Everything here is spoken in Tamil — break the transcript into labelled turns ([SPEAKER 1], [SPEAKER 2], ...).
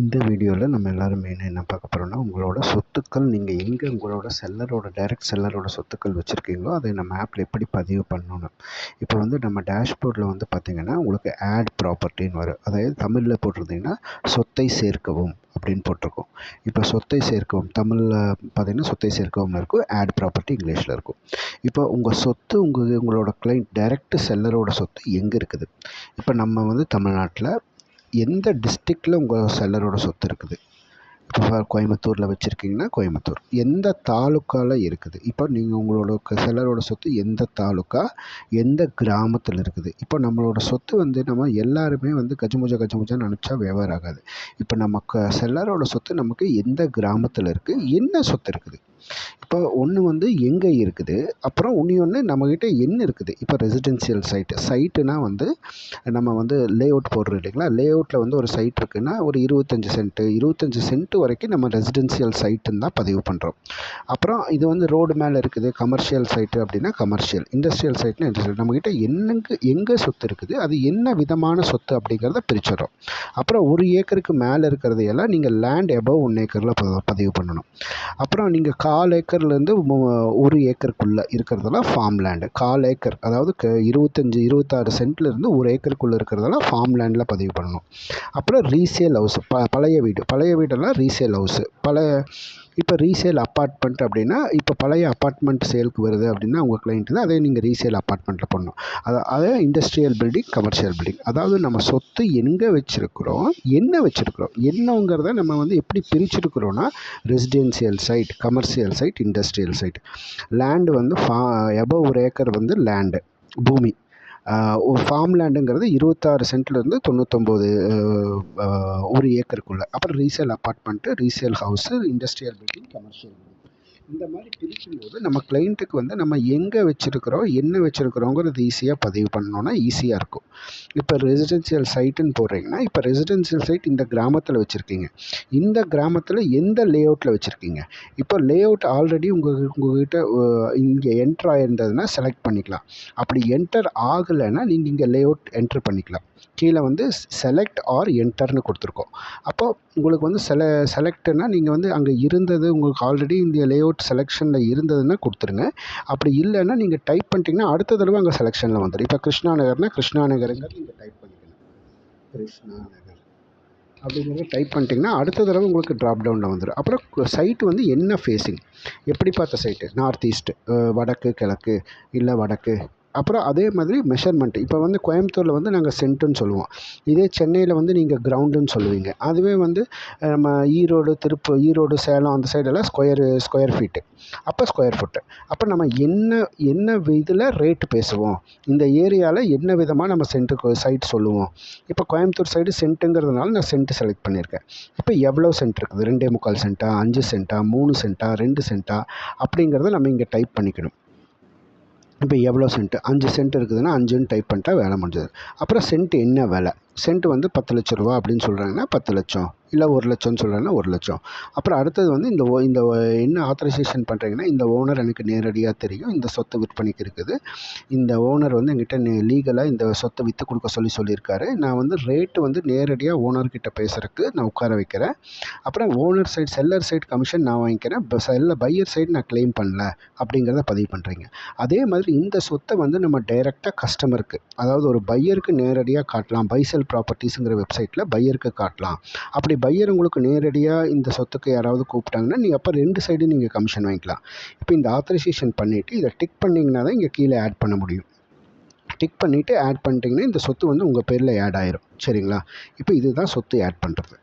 [SPEAKER 1] இந்த வீடியோவில் நம்ம எல்லோரும் மெயினாக என்ன பார்க்க போகிறோம்னா உங்களோட சொத்துக்கள் நீங்கள் எங்கே உங்களோட செல்லரோட டைரக்ட் செல்லரோட சொத்துக்கள் வச்சுருக்கீங்களோ அதை நம்ம ஆப்பில் எப்படி பதிவு பண்ணணும்? இப்போ வந்து நம்ம டேஷ்போர்டில் வந்து பார்த்திங்கன்னா உங்களுக்கு ஆட் ப்ராப்பர்ட்டின்னு வரும். அதாவது தமிழில் போட்டிருந்தீங்கன்னா சொத்தை சேர்க்கவும் அப்படின்னு போட்டிருக்கோம். இப்போ சொத்தை சேர்க்கவும் தமிழில் பார்த்தீங்கன்னா சொத்தை சேர்க்கவும் இருக்கும் ஆட் ப்ராப்பர்ட்டி இங்கிலீஷில் இருக்கும். இப்போ உங்கள் சொத்து உங்கள் உங்களோட கிளைண்ட் டைரக்ட் செல்லரோட சொத்து எங்கே இருக்குது? இப்போ நம்ம வந்து தமிழ்நாட்டில் எந்த டிஸ்ட்ரிக்டில் உங்கள் செல்லரோட சொத்து இருக்குது? இப்போ கோயம்புத்தூரில் வச்சுருக்கீங்கன்னா கோயம்புத்தூர். எந்த தாலுக்காவில் இருக்குது? இப்போ நீங்கள் உங்களோட செல்லரோட சொத்து எந்த தாலுக்கா? எந்த கிராமத்தில் இருக்குது? இப்போ நம்மளோட சொத்து வந்து நம்ம எல்லாருமே வந்து கஜமுஜா கஜமுஜான்னு நினச்சா வியாபாரம் ஆகாது. இப்போ நமக்கு செல்லரோட சொத்து நமக்கு எந்த கிராமத்தில் இருக்குது என்ன சொத்து இருக்குது? இப்போ ஒன்று வந்து எங்கே இருக்குது? அப்புறம் ஒன்று ஒன்று நம்மக்கிட்ட என்ன இருக்குது? இப்போ ரெசிடென்சியல் சைட்டு சைட்டுனால் வந்து நம்ம வந்து லே அவுட் போடுறோம் இல்லைங்களா? லே அவுட்டில் வந்து ஒரு சைட் இருக்குன்னா ஒரு இருபத்தஞ்சி சென்ட்டு இருபத்தஞ்சி சென்ட்டு வரைக்கும் நம்ம ரெசிடென்சியல் சைட்டுன்னு தான் பதிவு பண்ணுறோம் அப்புறம் இது வந்து ரோடு மேலே இருக்குது கமர்ஷியல் சைட்டு அப்படின்னா கமர்ஷியல் இண்டஸ்ட்ரியல் சைட்னா இண்டஸ்ட்ரியல் நம்மக்கிட்ட என்னங்க எங்கே சொத்து இருக்குது? அது என்ன விதமான சொத்து அப்படிங்கிறத பிரிச்சிடறோம். அப்புறம் ஒரு ஏக்கருக்கு மேலே இருக்கிறதையெல்லாம் நீங்கள் லேண்ட் எபவ் ஒன் ஏக்கரில் பதிவு பண்ணணும். அப்புறம் நீங்கள் கால் ஏக்கர்லேருந்து ஒரு ஏக்கருக்குள்ளே இருக்கிறதெல்லாம் ஃபார்ம் லேண்டு கால் ஏக்கர் அதாவது க இருபத்தஞ்சி இருபத்தாறு சென்ட்லேருந்து ஒரு ஏக்கருக்குள்ளே இருக்கிறதெல்லாம் ஃபார்ம் லேண்டில் பதிவு பண்ணணும். அப்புறம் ரீசேல் ஹவுஸ் ப பழைய வீடு. பழைய வீடெல்லாம் ரீசேல் ஹவுஸு பழைய இப்போ ரீசேல் அப்பார்ட்மெண்ட் அப்படின்னா இப்போ பழைய அப்பார்ட்மெண்ட் சேலுக்கு வருது அப்படின்னா உங்கள் கிளைண்ட் தான் அதே நீங்கள் ரீசேல் அப்பார்ட்மெண்ட்டில் பண்ணணும். அதை அதே இண்டஸ்ட்ரியல் பில்டிங் கமர்ஷியல் பில்டிங் அதாவது நம்ம சொத்து எங்கே வச்சுருக்குறோம் என்ன வச்சுருக்குறோம் என்னங்கிறத நம்ம வந்து எப்படி பிரிச்சிருக்கிறோன்னா residential site commercial site industrial site land வந்து ஃபா எபவ் ஒரு ஏக்கர் வந்து லேண்டு பூமி. ஃபார்ம் லேண்டுங்கிறது இருபத்தாறு சென்ட்லேருந்து தொண்ணூத்தொம்பது ஒரு ஏக்கருக்குள்ளே அப்புறம் resale apartment resale house industrial building commercial building இந்த மாதிரி பிரிக்கும்போது நம்ம கிளைண்ட்டுக்கு வந்து நம்ம எங்கே வச்சுருக்குறோம் என்ன வச்சுருக்கிறோங்கிறது ஈஸியாக பதிவு பண்ணோன்னா ஈஸியாக இருக்கும். இப்போ ரெசிடென்சியல் சைட்டுன்னு போடுறீங்கன்னா இப்போ ரெசிடென்சியல் சைட் இந்த கிராமத்தில் வச்சுருக்கீங்க. இந்த கிராமத்தில் எந்த லே அவுட்டில் வச்சுருக்கீங்க? இப்போ லே அவுட் ஆல்ரெடி உங்கள் உங்கள்கிட்ட இங்கே என்ட்ரு ஆகிருந்ததுன்னா செலக்ட் பண்ணிக்கலாம். அப்படி என்டர் ஆகலைன்னா நீங்கள் இங்கே லே அவுட் என்ட்ரு பண்ணிக்கலாம். கீழே வந்து செலக்ட் ஆர் என்டர்னு கொடுத்துருக்கோம். அப்போ உங்களுக்கு வந்து செல செலக்ட்னா நீங்கள் வந்து அங்கே இருந்தது உங்களுக்கு ஆல்ரெடி இந்த லே அவுட் செலெக்ஷனில் இருந்ததுன்னா கொடுத்துருங்க. அப்படி இல்லைன்னா நீங்கள் டைப் பண்ணிட்டீங்கன்னா அடுத்த தடவை அங்கே செலெக்ஷனில் வந்துடும் இப்போ கிருஷ்ணா நகர்னால் கிருஷ்ணா நகருங்கிறது நீங்கள் டைப் பண்ணிக்கணும். கிருஷ்ணா நகர். அப்படிங்கிறத டைப் பண்ணிட்டீங்கன்னா அடுத்த தடவை உங்களுக்கு ட்ராப் டவுனில் வந்துடும் அப்புறம் சைட்டு வந்து என்ன ஃபேஸிங் எப்படி பார்த்த சைட்டு நார்த் ஈஸ்ட்டு வடக்கு கிழக்கு இல்லை வடக்கு? அப்புறம் அதே மாதிரி மெஷர்மெண்ட் இப்போ வந்து கோயம்புத்தூரில் வந்து நாங்கள் சென்ட்டுன்னு சொல்லுவோம். இதே சென்னையில் வந்து நீங்கள் கிரவுண்டுன்னு சொல்லுவீங்க. அதுவே வந்து நம்ம ஈரோடு திருப்பூர் ஈரோடு சேலம் அந்த சைடெல்லாம் ஸ்கொயரு ஸ்கொயர் ஃபீட்டு அப்போ ஸ்கொயர் ஃபுட்டு அப்போ நம்ம என்ன என்ன இதில் ரேட்டு பேசுவோம்? இந்த ஏரியாவில் என்ன விதமாக நம்ம சென்ட்டு சைட் சொல்லுவோம்? இப்போ கோயம்புத்தூர் சைடு சென்ட்டுங்கிறதுனால நான் சென்ட்டு செலக்ட் பண்ணியிருக்கேன். இப்போ எவ்வளோ சென்ட் இருக்குது? ரெண்டே முக்கால் சென்ட்டா அஞ்சு சென்ட்டா மூணு சென்ட்டா ரெண்டு சென்ட்டா அப்படிங்கிறத நம்ம இங்கே டைப் பண்ணிக்கணும். இப்போ எவ்வளோ சென்ட்டு? அஞ்சு சென்ட் இருக்குதுன்னா அஞ்சுன்னு டைப் பண்ணிட்டா வேலை முடிஞ்சது. அப்புறம் சென்ட் என்ன வேலை? சென்ட் வந்து பத்து லட்ச ரூபா அப்படின்னு சொல்கிறாங்கன்னா பத்து லட்சம். இல்லை ஒரு லட்சம்னு சொல்கிறாங்கன்னா ஒரு லட்சம். அப்புறம் அடுத்தது வந்து இந்த ஓ இந்த என்ன ஆத்தரைசேஷன் பண்ணுறீங்கன்னா இந்த ஓனர் எனக்கு நேரடியாக தெரியும். இந்த சொத்தை விற்பனைக்கு இருக்குது. இந்த ஓனர் வந்து எங்கிட்ட லீகலாக இந்த சொத்தை விற்று கொடுக்க சொல்லி சொல்லியிருக்காரு. நான் வந்து ரேட்டு வந்து நேரடியாக ஓனர்கிட்ட பேசுகிறதுக்கு நான் உட்கார வைக்கிறேன். அப்புறம் owner side seller side commission நான் வாங்கிக்கிறேன். செல்ல பையர் சைடு நான் கிளைம் பண்ணல அப்படிங்கிறத பதிவு பண்ணுறீங்க அதே மாதிரி இந்த சொத்தை வந்து நம்ம டைரெக்டாக கஸ்டமருக்கு அதாவது ஒரு பையருக்கு நேரடியாக காட்டலாம். பைசல் ப்ராப்பர்ட்டிஸுங்கிற வெப்சைட்டில் பையருக்கு காட்டலாம். அப்படி பையர் உங்களுக்கு நேரடியாக இந்த சொத்துக்கு யாராவது கூப்பிட்டாங்கன்னா நீங்கள் அப்போ ரெண்டு சைடு நீங்கள் கமிஷன் வாங்கிக்கலாம். இப்போ இந்த ஆத்தரைசேஷன் பண்ணிவிட்டு இதை டிக் பண்ணிங்கன்னா தான் இங்கே கீழே ஆட் பண்ண முடியும். டிக் பண்ணிவிட்டு ஆட் பண்ணிட்டீங்கன்னா இந்த சொத்து வந்து உங்கள் பேரில் ஆட் ஆயிரும். சரிங்களா? இப்போ இதுதான் சொத்து ஆட் பண்ணுறது